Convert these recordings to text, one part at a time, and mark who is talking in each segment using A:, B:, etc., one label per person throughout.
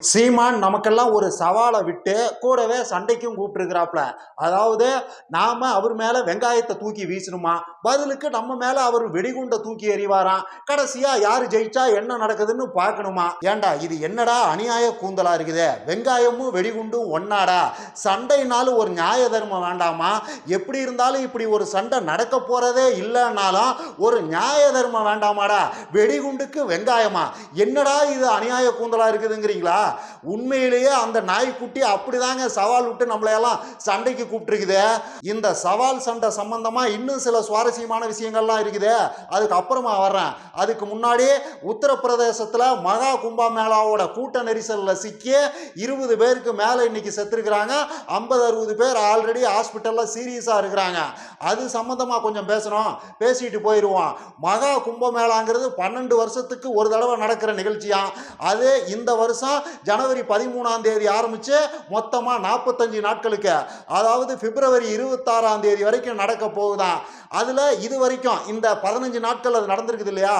A: சீமான் நமக்கெல்லாம் ஒரு சவாலை விட்டு கூடவே சண்டைக்கும் கூப்பிட்டுருக்கிறாப்ல அதாவது நாம் அவர் மேலே வெங்காயத்தை தூக்கி வீசணுமா? பதிலுக்கு நம்ம மேலே அவர் வெடிகுண்டை தூக்கி எறிவாராம். கடைசியாக யார் ஜெயிச்சா என்ன நடக்குதுன்னு பார்க்கணுமா? ஏன்டா இது என்னடா அநியாய கூந்தலா இருக்குது? வெங்காயமும் வெடிகுண்டும் ஒன்னாடா? சண்டைனாலும் ஒரு நியாய தர்மம் வேண்டாமா? எப்படி இருந்தாலும் இப்படி ஒரு சண்டை நடக்க போகிறதே இல்லைன்னாலும் ஒரு நியாய தர்மம் வேண்டாமாடா? வெடிகுண்டுக்கு வெங்காயமா? என்னடா இது அநியாய கூந்தலாக இருக்குதுங்கிறீங்களா? உண்மையிலேயே அந்த நாய்க்குட்டி அப்படிதாங்க சவால் விட்டு நம்மளையெல்லாம் சண்டைக்கு கூப்பிட்டுருக்குது. இந்த சவால் சண்டை சம்பந்தமா இன்னும் சில சுவாரஸ்யமான விஷயங்கள்லாம் இருக்குது. அதுக்கு அப்புறமா வர்றேன். அதுக்கு முன்னாடி உத்தரப்பிரதேசத்தில் மகா கும்பா மேளாவோட கூட்ட நெரிசலில் சிக்கி இருபது பேருக்கு மேலே இன்னைக்கு செத்துருக்குறாங்க. ஐம்பது அறுபது பேர் ஆல்ரெடி ஹாஸ்பிட்டலில் சீரியஸாக இருக்கிறாங்க. அது சம்மந்தமாக கொஞ்சம் பேசணும். பேசிட்டு போயிடுவோம் மகா கும்பமேளாங்கிறது பன்னெண்டு வருஷத்துக்கு ஒரு தடவை நடக்கிற நிகழ்ச்சியாம். அது இந்த வருஷம் ஜனவரி பதிமூணாம் தேதி ஆரம்பித்து மொத்தமாக நாற்பத்தஞ்சு நாட்களுக்கு. அதாவது பிப்ரவரி இருபத்தாறாம் தேதி வரைக்கும் நடக்க போகுதான். அதில் இது வரைக்கும் இந்த பதினஞ்சு நாட்கள் அது நடந்திருக்குது இல்லையா?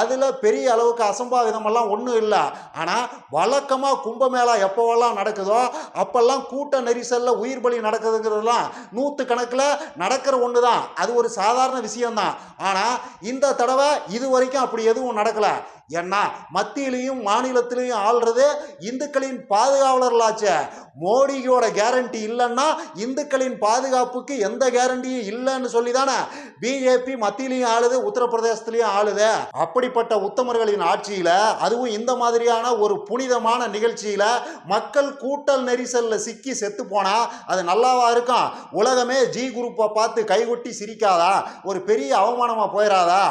A: அதில் பெரிய அளவுக்கு அசம்பாவிதமெல்லாம் ஒன்றும் இல்லை. ஆனால் வழக்கமாக கும்பமேளா எப்போவெல்லாம் நடக்குதோ அப்போல்லாம் கூட்ட நெரிசலில் உயிர் பலி நடக்குதுங்கிறதுலாம் நூற்று கணக்கில் நடக்கிற ஒன்று தான் அது ஒரு சாதாரண விஷயம்தான். ஆனால் இந்த தடவை இது வரைக்கும் அப்படி எதுவும் நடக்கலை. ஏன்னா மத்தியிலையும் மாநிலத்திலையும் ஆள்றது இந்துக்களின் பாதுகாவலர்களாச்ச. மோடியோட கேரண்டி இல்லைன்னா இந்துக்களின் பாதுகாப்புக்கு எந்த கேரண்டியும் இல்லைன்னு சொல்லி தானே பிஜேபி மத்தியிலையும் ஆளுது உத்தரப்பிரதேசத்திலையும் ஆளுது. அப்படிப்பட்ட உத்தமர்களின் ஆட்சியில் அதுவும் இந்த மாதிரியான ஒரு புனிதமான நிகழ்ச்சியில் மக்கள் கூட்டல் நெரிசலில் சிக்கி செத்து போனா அது நல்லாவா இருக்கும்? உலகமே ஜி குரூப்பை பார்த்து கைகொட்டி சிரிக்காதா? ஒரு பெரிய அவமானமாக போயிடாதா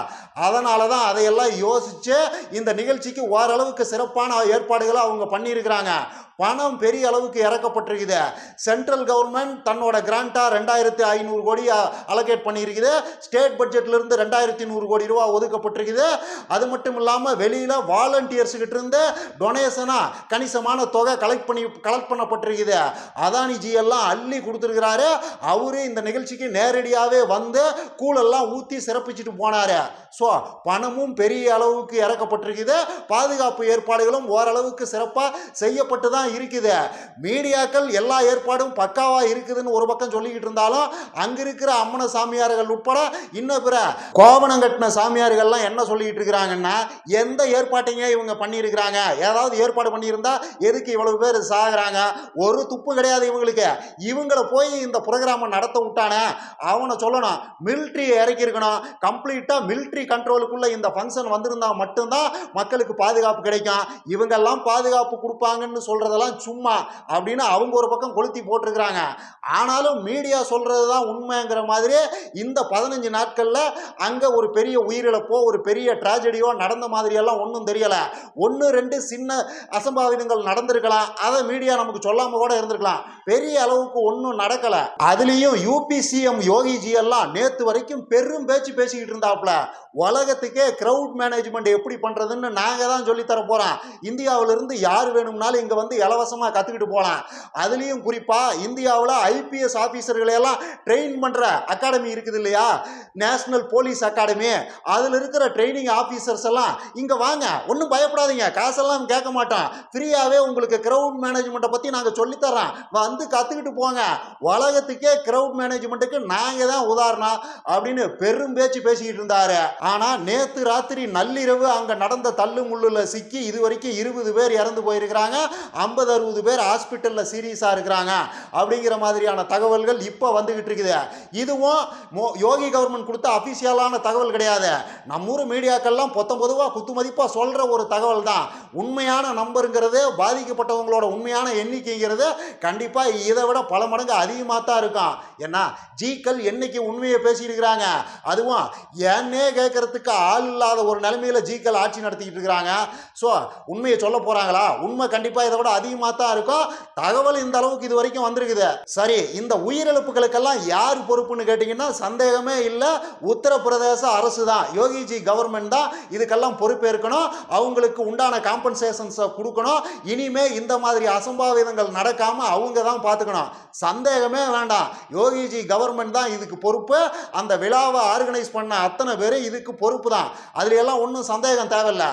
A: அதனால தான் அதையெல்லாம் யோசிச்சு இந்த நிகழ்ச்சிக்கு ஓரளவுக்கு சிறப்பான ஏற்பாடுகளை அவங்க பண்ணி பண்ணியிருக்கிறாங்க. பணம் பெரிய அளவுக்கு இறக்கப்பட்டிருக்குது. சென்ட்ரல் கவர்மெண்ட் தன்னோட கிராண்டாக ரெண்டாயிரத்தி ஐநூறு கோடி அலோகேட் பண்ணியிருக்குது. ஸ்டேட் பட்ஜெட்லேருந்து ரெண்டாயிரத்தி நூறு கோடி ரூபா ஒதுக்கப்பட்டிருக்குது. அது மட்டும் இல்லாமல் வெளியில் வாலண்டியர்ஸுக்கிட்ட இருந்து டொனேஷனாக கணிசமான தொகை கலெக்ட் பண்ணி கலெக்ட் பண்ணப்பட்டிருக்குது. அதானிஜி எல்லாம் அள்ளி கொடுத்துருக்கிறாரு. அவரு இந்த நிகழ்ச்சிக்கு நேரடியாகவே வந்து கூழெல்லாம் ஊற்றி சிறப்பிச்சுட்டு போனார். ஸோ பணமும் பெரிய அளவுக்கு இறக்கப்பட்டிருக்குது. பாதுகாப்பு ஏற்பாடுகளும் ஓரளவுக்கு சிறப்பாக செய்யப்பட்டு தான் இருக்குது. மீடியாக்கள் எல்லா ஏற்பாடும் பக்காவாக இருக்குதுன்னு ஒரு பக்கம் சொல்லிக்கிட்டு இருந்தாலும் அங்கே இருக்கிற அம்மன சாமியார்கள் உட்பட இன்னும் பிற கோவணம் கட்டின சாமியார்கள்லாம் என்ன சொல்லிக்கிட்டு இருக்கிறாங்கன்னா எந்த ஏற்பாட்டைங்க இவங்க பண்ணியிருக்கிறாங்க? ஏதாவது ஏற்பாடு பண்ணியிருந்தா எதுக்கு இவ்வளவு பேர் சாகுறாங்க? ஒரு துப்பு கிடையாது இவங்களுக்கு. இவங்களை போய் இந்த ப்ரோக்ராமை நடத்த விட்டானே அவனை சொல்லணும் மிலிட்ரியை இறக்கியிருக்கணும். கம்ப்ளீட்டாக மிலிட்ரி கண்ட்ரோலுக்குள்ள இந்த ஃபங்க்ஷன் வந்திருந்தா மட்டும்தான் மக்களுக்கு பாதுகாப்பு கிடைக்கும். இவங்கெல்லாம் பாதுகாப்பு கொடுப்பாங்கன்னு சொல்றதெல்லாம் சும்மா அப்படின்னு அவங்க ஒரு பக்கம் கொளுத்தி போட்டிருக்கிறாங்க. ஆனாலும் மீடியா சொல்றது தான் உண்மைங்கிற மாதிரி இந்த பதினஞ்சு நாட்களில் அங்கே ஒரு பெரிய உயிரிழப்போ ஒரு பெரிய ட்ராஜடியோ நடந்த மாதிரியெல்லாம் ஒன்றும் தெரியலை. ஒன்று ரெண்டு சின்ன அசம்பாவிதங்கள் நடந்திருக்கலாம். அதை மீடியா நமக்கு சொல்லாமல் கூட இருந்திருக்கலாம். பெரிய அளவுக்கு ஒன்றும் நடக்கலை. அதுலேயும் யூபிசிஎம் யோகிஜி எல்லாம் நேற்று வரைக்கும் பெரும் பேச்சு பேசிக்கிட்டு இருந்தாப்புல உலகத்துக்கே க்ரௌட் மேனேஜ்மெண்ட் எப்படி பண்ணுறதுன்னு நாங்கள் தான் சொல்லித்தர போகிறோம் இந்தியாவிலிருந்து யார் வேணும்னாலும் இங்கே வந்து இலவசமாக கற்றுக்கிட்டு போகலாம் அதுலேயும் குறிப்பாக இந்தியாவில் ஐபிஎஸ் ஆஃபீஸர்களை எல்லாம் ட்ரெயின் பண்ணுற அகாடமி இருக்குது இல்லையா? நேஷ்னல் போலீஸ் அகாடமி அதில் இருக்கிற ட்ரைனிங் ஆஃபீஸர்ஸ் எல்லாம் இங்கே வாங்க ஒன்றும் பயப்படாதீங்க. காசெல்லாம் கேட்க மாட்டோம் ஃப்ரீயாகவே உங்களுக்கு க்ரௌட் மேனேஜ்மெண்ட்டை பற்றி நாங்கள் சொல்லித்தரோம் வந்து கற்றுக்கிட்டு போங்க. உலகத்துக்கே க்ரௌட் மேனேஜ்மெண்ட்டுக்கு நாங்கள் தான் உதாரணம் அப்படின்னு பெரும் பேச்சு பேசிக்கிட்டு இருந்தாரு. ஆனால் நேற்று ராத்திரி நள்ளிரவு அங்கே நடந்த தள்ளு முள்ளில் சிக்கி இது வரைக்கும் இருபது பேர் இறந்து போயிருக்கிறாங்க. ஐம்பது அறுபது பேர் ஹாஸ்பிட்டலில் சீரியஸாக இருக்கிறாங்க அப்படிங்கிற மாதிரியான தகவல்கள் இப்போ வந்துக்கிட்டு இருக்குது. இதுவும் மோ- யோகி கவர்மெண்ட் கொடுத்த அஃபிஷியலான தகவல் கிடையாது. நம்ம ஊர் மீடியாக்கள்லாம் பொத்தம் பொதுவாக குத்து மதிப்பாக சொல்கிற ஒரு தகவல் தான். உண்மையான நம்பருங்கிறது பாதிக்கப்பட்டவங்களோட உண்மையான எண்ணிக்கைங்கிறது கண்டிப்பாக இதை விட பல மடங்கு அதிகமாக தான் இருக்கும். என்ன ஜீக்கள் என்னைக்கு உண்மையை பேசியிருக்கிறாங்க? அதுவும் ஏன்னே கேட்கறதுக்கு ஆள் இல்லாத ஒரு நிலைமையில் ஜீக்கள் ஆட்சி நடத்திக்கிட்டு இருக்கிறாங்க. ஸோ உண்மையை சொல்ல போகிறாங்களா உண்மை கண்டிப்பாக இதை விட அதிகமாக தான் இருக்கும். தகவல் இந்த அளவுக்கு இது வரைக்கும் வந்திருக்குது. சரி இந்த உயிரிழப்புகளுக்கெல்லாம் யார் பொறுப்புன்னு கேட்டிங்கன்னா சந்தேகமே இல்லை. உத்தரப்பிரதேச அரசு தான். யோகிஜி கவர்மெண்ட் தான் இதுக்கெல்லாம் பொறுப்பேற்கணும். அவங்களுக்கு உண்டான காம்பன்சேஷன்ஸை கொடுக்கணும். இனிமே இந்த மாதிரி அசம்பாவிதங்கள் நடக்காம அவங்க தான் பார்த்துக்கணும். சந்தேகமே வேண்டாம். யோகிஜி கவர்மெண்ட் தான் இதுக்கு பொறுப்பு. அந்த விழாவை ஆர்கனைஸ் பண்ண அத்தனை பேரும் இதுக்கு பொறுப்பு தான். அதுல எல்லாம் ஒன்றும் சந்தேகம் தேவையில்ல.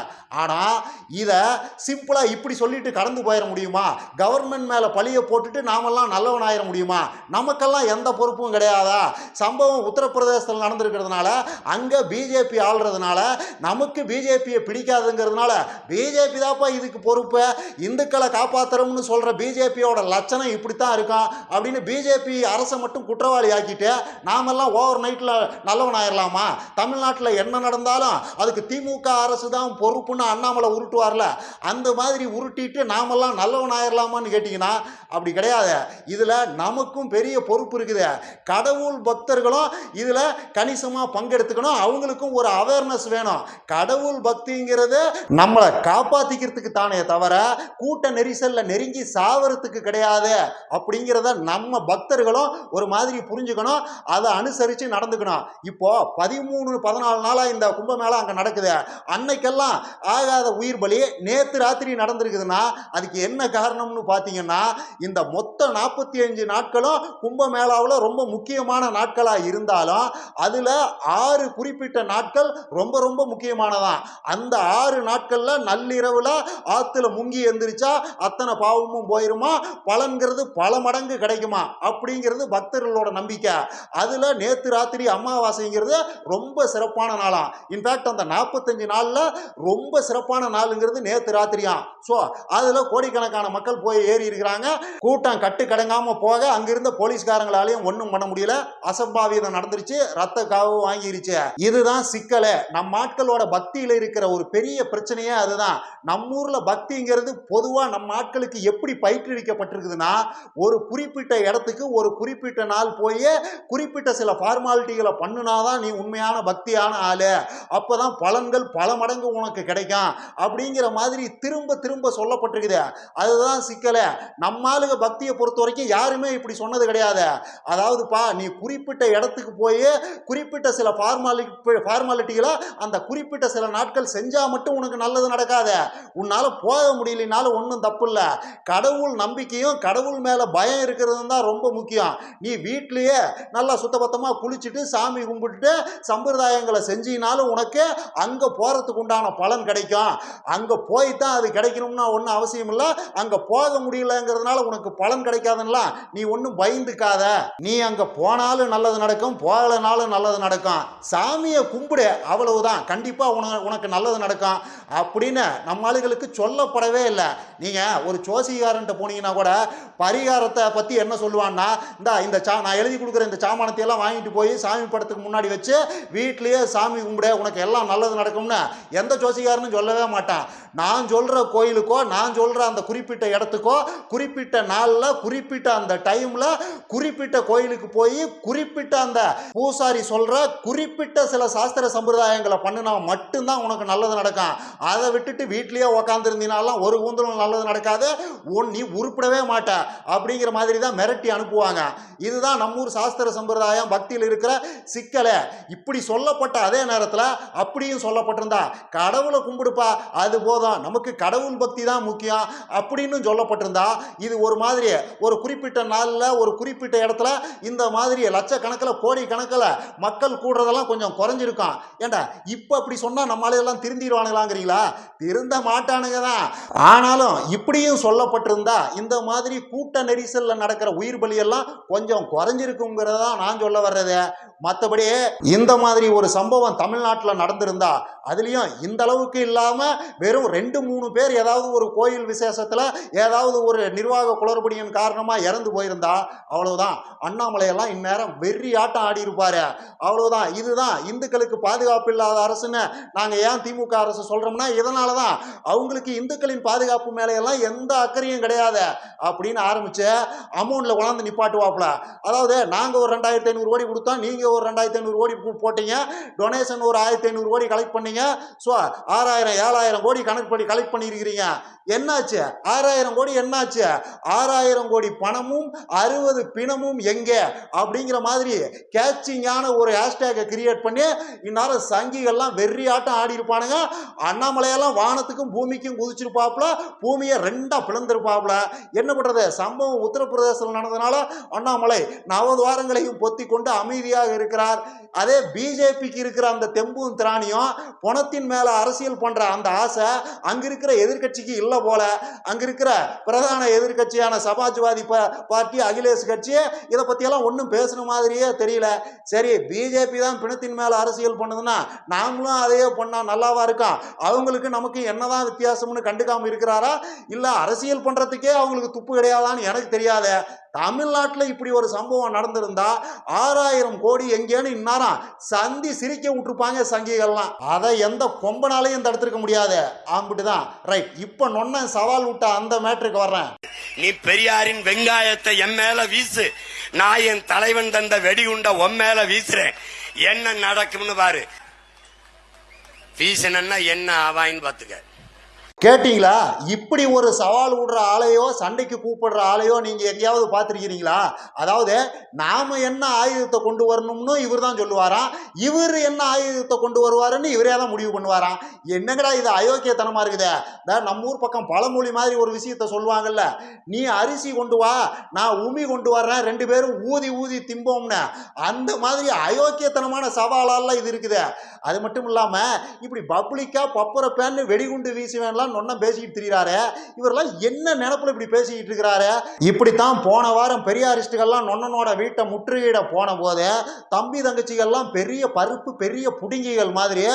A: ஆனால் இதை சிம்பிளாக இப்படி சொல்லிட்டு கடந்து போயிட முடியும். முடியுமா? கவர்மெண்ட் மேல பழியை போட்டுட்டு நாமெல்லாம் நல்லவன் ஆயிர முடியுமா? நமக்கெல்லாம் எந்த பொறுப்பும் கிடையாதா? சம்பவம் உத்தரப்பிரதேசத்தில் நடந்திருக்கிறதுனால அங்க பிஜேபி ஆள்றதுனால நமக்கு பிஜேபியை பிடிக்காதுங்கிறதுனால பிஜேபி தான்ப்பா இதுக்கு பொறுப்பு. இந்துக்களை காப்பாத்துறோம்னு சொல்ற பிஜேபியோட லட்சணம் இப்படித்தான் இருக்கும் அப்படின்னு பிஜேபி அரசை மட்டும் குற்றவாளி ஆக்கிட்டு நாமெல்லாம் ஓவர் நைட்டில் நல்லவன் ஆயிடலாமா தமிழ்நாட்டில் என்ன நடந்தாலும் அதுக்கு திமுக அரசு தான் பொறுப்புன்னு அண்ணாமலை உருட்டுவார்ல அந்த மாதிரி உருட்டிட்டு நாமெல்லாம் நல்ல நல்லவன் ஆயிரலாமான்னு கேட்டிங்கன்னா அப்படி கிடையாது. இதில் நமக்கும் பெரிய பொறுப்பு இருக்குது. கடவுள் பக்தர்களும் இதில் கணிசமாக பங்கெடுத்துக்கணும். அவங்களுக்கும் ஒரு அவேர்னஸ் வேணும். கடவுள் பக்திங்கிறது நம்மளை காப்பாற்றிக்கிறதுக்கு தானே தவிர கூட்ட நெரிசலில் நெருங்கி சாவறதுக்கு கிடையாது. அப்படிங்கிறத நம்ம பக்தர்களும் ஒரு மாதிரி புரிஞ்சுக்கணும். அதை அனுசரித்து நடந்துக்கணும். இப்போ பதிமூணு பதினாலு நாளாக இந்த கும்பமேளா அங்கே நடக்குது. அன்னைக்கெல்லாம் ஆகாத உயிர் பலி நேற்று ராத்திரி நடந்திருக்குதுன்னா அதுக்கு என்ன காரணம்னு பார்த்தீங்கன்னா இந்த மொத்த நாற்பத்தி அஞ்சு நாட்களும் கும்பமேளாவில் ரொம்ப முக்கியமான நாட்களாக இருந்தாலும் அதில் ஆறு குறிப்பிட்ட நாட்கள் ரொம்ப ரொம்ப முக்கியமானதான். அந்த ஆறு நாட்களில் நள்ளிரவில் ஆற்றுல முங்கி எந்திரிச்சா அத்தனை பாவமும் போயிருமா? பலன்கிறது பல மடங்கு கிடைக்குமா? அப்படிங்கிறது பக்தர்களோட நம்பிக்கை. அதில் நேற்று ராத்திரி அமாவாசைங்கிறது ரொம்ப சிறப்பான நாளாம் இன்ஃபேக்ட் அந்த நாற்பத்தஞ்சு நாளில் ரொம்ப சிறப்பான நாளுங்கிறது நேற்று ராத்திரியாம். ஸோ அதில் கோடிக்கணக்கான மக்கள் போய் ஏறி இருக்கிறாங்க. கூட்டம் கட்டு கடங்காம போக அங்கிருந்த போலீஸ்காரங்களாலையும் ஒன்றும் பண்ண முடியல. அசம்பாவிதம் நடந்துருச்சு. ரத்த காவு வாங்கிருச்சு. இதுதான் சிக்கலை. நம் ஆட்களோட பக்தியில் இருக்கிற ஒரு பெரிய பிரச்சனையே அதுதான். நம்ம ஊரில் பக்திங்கிறது பொதுவாக நம்ம ஆட்களுக்கு எப்படி பயிற்றுவிக்கப்பட்டிருக்குதுன்னா ஒரு குறிப்பிட்ட இடத்துக்கு ஒரு குறிப்பிட்ட நாள் போய் குறிப்பிட்ட சில ஃபார்மாலிட்டிகளை பண்ணுனாதான் நீ உண்மையான பக்தியான ஆளு. அப்போதான் பலன்கள் பல மடங்கு உனக்கு கிடைக்கும். அப்படிங்கிற மாதிரி திரும்ப திரும்ப சொல்லப்பட்டிருக்குது. அதுதான் சிக்கலை. நம்ம ஆளுங்க பக்தியை பொறுத்த வரைக்கும் யாருமே இப்படி சொன்னது கிடையாது. அதாவதுப்பா நீ குறிப்பிட்ட இடத்துக்கு போய் குறிப்பிட்ட சில ஃபார்மாலி ஃபார்மாலிட்டிகளை அந்த குறிப்பிட்ட சில நாட்கள் செஞ்சால் மட்டும் உனக்கு நல்லது நடக்காது. உன்னால் போக முடியலனாலும் ஒன்றும் தப்பு இல்லை கடவுள் நம்பிக்கையும் கடவுள் மேலே பயம் இருக்கிறது தான் ரொம்ப முக்கியம். நீ வீட்லேயே நல்லா சுத்தபத்தமாக குளிச்சுட்டு சாமி கும்பிட்டுட்டு சம்பிரதாயங்களை செஞ்சினாலும் உனக்கு அங்கே போகிறதுக்கு உண்டான பலன் கிடைக்கும். அங்கே போய் தான் அது கிடைக்கணும்னா ஒன்றும் அவசியம் இல்லை அங்கே போக முடியலங்கிறதுனால உனக்கு பலன் கிடைக்காதுன்னா நீ ஒன்றும் பயந்துக்காத. நீ அங்கே போனாலும் நல்லது நடக்கும் போகலைனாலும் நல்லது நடக்கும். சாமியை கும்பிடு அவ்வளவுதான். கண்டிப்பாக உனக்கு உனக்கு நல்லது நடக்கும். அப்படின்னு நம்ம ஆளுகளுக்கு சொல்லப்படவே இல்லை. நீங்கள் ஒரு ஜோசிகாரன்ட்ட போனீங்கன்னா கூட பரிகாரத்தை பற்றி என்ன சொல்லுவான்னா இந்த இந்த சா நான் எழுதி கொடுக்குற இந்த சாமானத்தையெல்லாம் வாங்கிட்டு போய் சாமி படத்துக்கு முன்னாடி வச்சு வீட்லேயே சாமி கும்பிடு உனக்கு எல்லாம் நல்லது நடக்கும்னு. எந்த ஜோசிகாரனும் சொல்லவே மாட்டான். நான் சொல்கிற கோயிலுக்கோ நான் சொல்கிற அந்த குறிப்பிட்ட இடத்துக்கோ குறிப்பிட்ட நாளில் குறிப்பிட்ட அந்த டைமில் குறிப்பிட்ட கோயிலுக்கு போய் குறிப்பிட்ட அந்த பூசாரி சொல்கிற குறிப்பிட்ட சில சாஸ்திர சம்பிரதாயங்களை பண்ணினா மட்டும்தான் உனக்கு நல்லது நடக்கும். அதை விட்டுட்டு வீட்லேயே உக்காந்துருந்தீனாலாம் ஒரு கூந்தலும் நல்லது நடக்காது. உன் நீ உருப்பிடவே மாட்ட. அப்படிங்கிற மாதிரி தான் மிரட்டி அனுப்புவாங்க. இதுதான் நம்மூர் சாஸ்திர சம்பிரதாயம். பக்தியில் இருக்கிற சிக்கலை. இப்படி சொல்லப்பட்ட அதே நேரத்தில் அப்படியும் சொல்லப்பட்டிருந்தா கடவுளை கும்பிடுப்பா. அது போதும். நமக்கு கடவுள் பக்தி தான் முக்கியம். அப்படின்னு சொல்லப்பட்டிருந்தா இது ஒரு மாதிரி ஒரு குறிப்பிட்ட நாளில் ஒரு குறிப்பிட்ட இடத்துல இந்த மாதிரி லட்சக்கணக்கில் கோடி கணக்கில் மக்கள் கூடுறதெல்லாம் கொஞ்சம் குறைஞ்சிருக்கும் ஏண்டா இப்போ அப்படி சொன்னால் நம்ம ஆளுகெல்லாம் திருந்திடுவானுங்களாங்கிறீங்களா? திருந்த மாட்டானுங்க தான். ஆனாலும் இப்படியும் சொல்லப்பட்டிருந்தா இந்த மாதிரி கூட்ட நெரிசலில் நடக்கிற உயிர் பலியெல்லாம் கொஞ்சம் குறைஞ்சிருக்குங்கிறதா நான் சொல்ல வர்றது. மற்றபடி இந்த மாதிரி ஒரு சம்பவம் தமிழ்நாட்டில் நடந்திருந்தா அதுலேயும் இந்த அளவுக்கு இல்லாமல் வெறும் ரெண்டு மூணு பேர் ஏதாவது ஒரு கோயில் விசேஷத்தில் ஏதாவது ஒரு நிர்வாக குளறுபடியின் காரணமாக இறந்து போயிருந்தா அவ்வளவுதான். அண்ணாமலையெல்லாம் இந்நேரம் வெறி ஆட்டம் ஆடி இருப்பார் அவ்வளவுதான். இதுதான் இந்துக்களுக்கு பாதுகாப்பு இல்லாத அரசுன்னு நாங்கள் ஏன் திமுக அரசு சொல்கிறோம்னா இதனால தான் அவங்களுக்கு இந்துக்களின் பாதுகாப்பு மேலையெல்லாம் எந்த அக்கறையும் கிடையாது அப்படின்னு ஆரம்பித்து அமௌண்ட்டில் கொண்டாந்து நிப்பாட்டுவாப்புல. அதாவது நாங்கள் ஒரு ரெண்டாயிரத்தி ஐநூறு கோடி கொடுத்தோம் நீங்கள் ஒரு ரெண்டாயிரத்தி ஐநூறு கோடி போட்டீங்க. டொனேஷன் ஒரு ஆயிரத்தி ஐநூறு கோடி கலெக்ட் பண்ணீங்க. ஸோ ஆறாயிரம் ஏழாயிரம் கோடி கணக்கு பண்ணி கலெக்ட் பண்ணியிருக்கிறீங்க. என்னாச்சு? ஆறாயிரம் கோடி என்னாச்சு? ஆறாயிரம் கோடி பணமும் அறுபது பிணமும் எங்கே? அப்படிங்கிற மாதிரி கேட்சிங்கான ஒரு ஹேஷ்டேக்கை கிரியேட் பண்ணி இந்நேரம் சங்கிகள்லாம் வெறி ஆட்டம் ஆடி இருப்பானுங்க. அண்ணாமலையெல்லாம் வானத்துக்கும் பூமிக்கும் குதிச்சிருப்பாப்புல பூமியை ரெண்டாக பிளந்திருப்பாப்புல. என்ன பண்ணுறது சம்பவம் உத்தரப்பிரதேசத்தில் நடந்ததுனால அண்ணாமலை நவதுவாரங்களையும் பொத்தி கொண்டு அமைதியாக இருக்கிறார். அதே பிஜேபிக்கு இருக்கிற அந்த தெம்பும் திராணியும் பணத்தின் மேலே அரசியல் பண்ணுற அந்த ஆசை அங்கே இருக்கிற எதிர்க்கட்சிக்கு இல்லை போல. அங்க இருக்கிற பிரதான எதிர்க்கட்சியான சமாஜ்வாதி பா- பார்ட்டி அகிலேஷ் கட்சி இதை பற்றியெல்லாம் ஒன்றும் பேசுன மாதிரியே தெரியல. சரி பிஜேபி தான் பிணத்தின் மேல அரசியல் பண்ணுதுன்னா நாமளும் அதையே பண்ணா நல்லாவா இருக்கும் அவங்களுக்கு நமக்கு என்னதான் வித்தியாசம்னு கண்டுக்காம இருக்கிறாரா? இல்ல அரசியல் பண்றதுக்கே அவங்களுக்கு துப்பு கிடையாதான்னு எனக்கு தெரியாத. தமிழ்நாட்டில் இப்படி ஒரு சம்பவம் நடந்திருந்தா ஆறாயிரம் கோடி எங்கேன்னு இந்நேரம் சந்தி சிரிக்க விட்டுருப்பாங்க சங்கிகள்லாம். அதை எந்த கொம்பனாலையும் தடுத்திருக்க முடியாது. ஆம்பிட்டு தான். ரைட் இப்போ நொன்ன சவால் விட்ட அந்த மேட்ருக்கு வர்றேன்.
B: நீ பெரியாரின் வெங்காயத்தை என் மேல வீசு. நான் என் தலைவன் தந்த வெடிகுண்ட உன் மேல வீசுறேன். என்ன நடக்கும்னு பாரு. வீசணும்னா என்ன ஆவாயின்னு பாத்துக்க
A: கேட்டிங்களா? இப்படி ஒரு சவால் விடுற ஆளையோ சண்டைக்கு கூப்பிடுற ஆளையோ நீங்க எங்கேயாவது பார்த்துருக்கிறீங்களா? அதாவது நாம என்ன ஆயுதத்தை கொண்டு வரணும்னு இவர் தான் சொல்லுவாராம். இவர் என்ன ஆயுதத்தை கொண்டு வருவாருன்னு இவரே தான் முடிவு பண்ணுவாராம். என்னங்கடா இது அயோக்கியத்தனமா இருக்குதே? இந்த நம்ம ஊர் பக்கம் பழமொழி மாதிரி ஒரு விஷயத்த சொல்லுவாங்கல்ல நீ அரிசி கொண்டு வா நான் உமி கொண்டு வர்றேன் ரெண்டு பேரும் ஊதி ஊதி திம்போம்னு. அந்த மாதிரி அயோக்கியத்தனமான சவாலாலாம் இது இருக்குது. அது மட்டும் இல்லாம இப்படி பப்ளிக்கா பப்புறப்பேன்னு வெடிகுண்டு வீசுவேன்லாம் நொன்னம் பேசிக்கிட்டு திரிகிறாரு இவரெல்லாம் என்ன நினப்புல இப்படி பேசிக்கிட்டு இருக்கிறாரு? இப்படித்தான் போன வாரம் பெரியாரிஸ்டுகள்லாம் நொன்னனோட வீட்டை முற்றுகையிட போன போது தம்பி தங்கச்சிகள்லாம் பெரிய பருப்பு பெரிய புடுங்கிகள் மாதிரி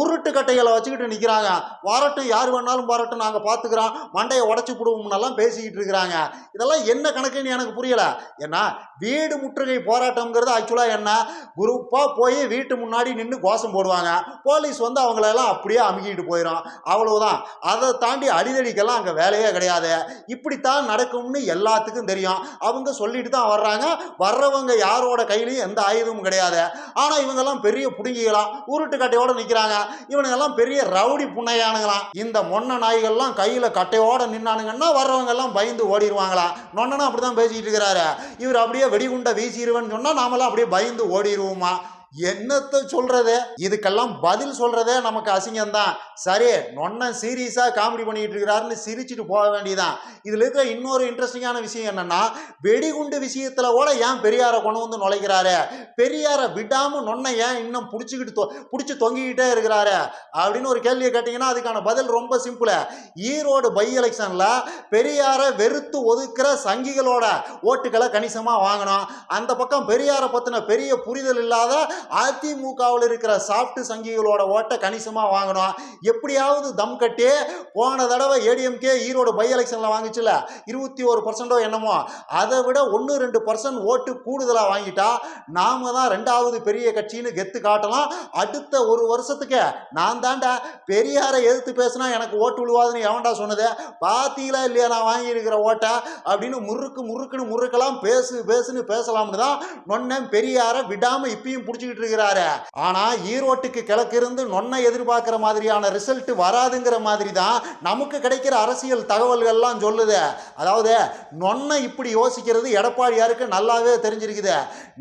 A: உருட்டு கட்டைகளை வச்சுக்கிட்டு நிற்கிறாங்க வரட்டும் யார் வேணாலும் வரட்டும் நாங்கள் பார்த்துக்கிறோம் மண்டையை உடச்சி போடுவோம்னெல்லாம் பேசிக்கிட்டு இருக்கிறாங்க. இதெல்லாம் என்ன கணக்குன்னு எனக்கு புரியல. ஏன்னா வீடு முற்றுகை போராட்டம்ங்கிறது ஆக்சுவலாக என்ன? குரூப்பாக போய் வீட்டு முன்னாடி நின்று கோஷம் போடுவாங்க. போலீஸ் வந்து அவங்களெல்லாம் அப்படியே அமுக்கிட்டு போயிடும் அவ்வளவுதான். அதை அதை தாண்டி அடிதடிக்கெல்லாம் அங்கே வேலையே கிடையாது. இப்படித்தான் நடக்கும்னு எல்லாத்துக்கும் தெரியும். அவங்க சொல்லிட்டு தான் வர்றாங்க. வர்றவங்க யாரோட கையிலையும் எந்த ஆயுதமும் கிடையாது. ஆனால் இவங்கெல்லாம் பெரிய புடுங்கிகளாம். உருட்டு கட்டையோட நிற்கிறாங்க இவனுங்கெல்லாம் பெரிய ரவுடி புண்ணையானுங்களாம். இந்த மொன்ன நாய்கள்லாம் கையில் கட்டையோட நின்னானுங்கன்னா வர்றவங்க எல்லாம் பயந்து ஓடிடுவாங்களாம் நொன்னனும் அப்படி தான் பேசிக்கிட்டு இருக்கிறாரு. இவர் அப்படியே வெடிகுண்டை வீசிடுவேன்னு சொன்னால் நாமெல்லாம் அப்படியே பயந்து ஓடிடுவோமா என்னத்த சொல்றது? இதுக்கெல்லாம் பதில் சொல்றதே நமக்கு அசிங்கம்தான். சரி நொன்ன சீரியஸா காமெடி பண்ணிட்டு இருக்கிறாருன்னு சிரிச்சிட்டு போக வேண்டியதான் இதுல இருக்கிற இன்னொரு இன்ட்ரெஸ்டிங்கான விஷயம் என்னன்னா வெடிகுண்டு விஷயத்துல கூட ஏன் பெரியாரை கொண்டு வந்து நுழைக்கிறாரு? பெரியாரை விடாம நொன்ன ஏன் இன்னும் பிடிச்சிக்கிட்டு தொ பிடிச்சி தொங்கிக்கிட்டே இருக்கிறாரு? அப்படின்னு ஒரு கேள்வியை கேட்டீங்கன்னா அதுக்கான பதில் ரொம்ப சிம்பிள் ஈரோடு பை எலெக்ஷன்ல பெரியாரை வெறுத்து ஒதுக்குற சங்கிகளோட ஓட்டுகளை கணிசமா வாங்கணும் அந்த பக்கம் பெரியாரை பத்தின பெரிய புரிதல் இல்லாத அதிமுகவில் இருக்கிற சாஃப்ட் சங்கிகளோட ஓட்டை கணிசமாக வாங்கணும் எப்படியாவது தம் கட்டி போன தடவை ஏடிஎம்கே ஈரோடு பை எலெக்ஷனில் வாங்கிச்சுல இருபத்தி ஒரு பர்சன்டோ என்னமோ அதை விட ஒன்று ரெண்டு பர்சன்ட் ஓட்டு கூடுதலாக வாங்கிட்டா நாம தான் ரெண்டாவது பெரிய கட்சின்னு கெத்து காட்டலாம். அடுத்த ஒரு வருஷத்துக்கு நான் தாண்டா பெரியாரை எதிர்த்து பேசினா எனக்கு ஓட்டு விழுவாதுன்னு எவன்டா சொன்னது? பார்த்தீங்களா இல்லையா நான் வாங்கியிருக்கிற ஓட்டை? அப்படின்னு முறுக்கு முறுக்குன்னு முறுக்கெல்லாம் பேசு பேசுன்னு பேசலாம்னு தான் நொன்னன். பெரியாரை விடாம இப்பயும் பிடிச்சிக்கிட்டு இருக்கிறாரு ஆனா ஈரோட்டுக்கு கிழக்கு இருந்து நொன்னை எதிர்பார்க்கிற மாதிரியான ரிசல்ட் வராதுங்கிற மாதிரி தான் நமக்கு கிடைக்கிற அரசியல் தகவல்கள்லாம் சொல்லுது. அதாவது நொன்னை இப்படி யோசிக்கிறது எடப்பாடியாருக்கு நல்லாவே தெரிஞ்சிருக்குது.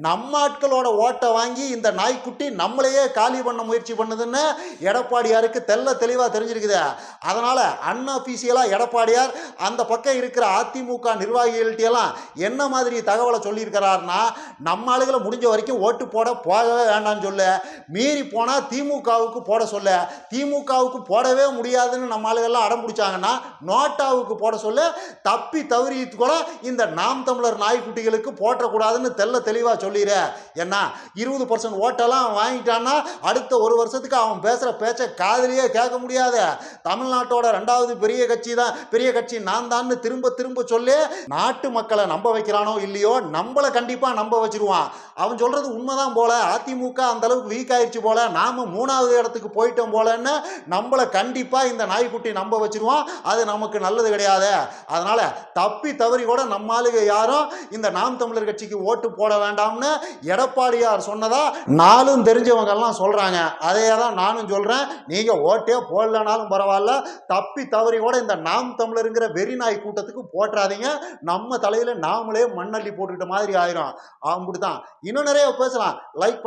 A: நம்ம ஆட்களோட ஓட்டை வாங்கி இந்த நாய்க்குட்டி நம்மளையே காலி பண்ண முயற்சி பண்ணுதுன்னு எடப்பாடியாருக்கு தெல்ல தெளிவாக தெரிஞ்சிருக்குது. அதனால அன்அஃபீஷியலாக எடப்பாடியார் அந்த பக்கம் இருக்கிற அதிமுக நிர்வாகிகள்கிட்டயெல்லாம் என்ன மாதிரி தகவலை சொல்லியிருக்கிறாருன்னா நம்ம ஆளுகளை முடிஞ்ச வரைக்கும் ஓட்டு போட போகவே வேண்டாம்னு சொல்ல. மீறி போனால் திமுகவுக்கு போட சொல்ல. திமுகவுக்கு போடவே முடியாதுன்னு நம்ம ஆளுகள்லாம் அடம் பிடிச்சாங்கன்னா நோட்டாவுக்கு போட சொல்ல. தப்பி தவறி கூட இந்த நாம் தமிழர் நாய்க்குட்டிகளுக்கு போட்டக்கூடாதுன்னு தெல்ல தெளிவாக சொல்லிடு ஏன்னா இருபது பர்சன்ட் ஓட்டெல்லாம் அவன் வாங்கிட்டான்னா அடுத்த ஒரு வருஷத்துக்கு அவன் பேசுகிற பேச்சை காதலியே கேட்க முடியாது. தமிழ்நாட்டோட ரெண்டாவது பெரிய கட்சி தான் பெரிய கட்சி நான் தான் திரும்ப திரும்ப சொல்லி. நாட்டு மக்களை நம்ப வைக்கிறானோ இல்லையோ நம்மளை கண்டிப்பாக நம்ப வச்சிருவான். அவன் சொல்றது உண்மைதான் போல. அதிமுக அந்த அளவுக்கு வீக் ஆயிடுச்சு போல நாம மூணாவது இடத்துக்கு போயிட்டோம் போலன்னு நம்மளை கண்டிப்பாக இந்த நாய்க்குட்டி நம்ப வச்சிருவான். அது நமக்கு நல்லது கிடையாது. அதனால தப்பி தவறி கூட நம்ம யாரும் இந்த நாம் தமிழர் கட்சிக்கு ஓட்டு போட வேண்டாம்னு எடப்பாடியார் சொன்னதா நாலும் தெரிஞ்சவங்க எல்லாம் சொல்றாங்க. அதே தான் நானும் சொல்றேன். நீங்க ஓட்டே போடலனாலும் பரவாயில்ல. தப்பி தவறி கூட இந்த நாம் தமிழருங்கிற வெறி நாய் கூட்டத்துக்கு போட்டுறாதீங்க நம்ம தலையில நாமளே மண்ணள்ளி போட்டுக்கிட்ட மாதிரி ஆயிரும். அப்படிதான் இன்னும் நிறைய பேசலாம். லைக்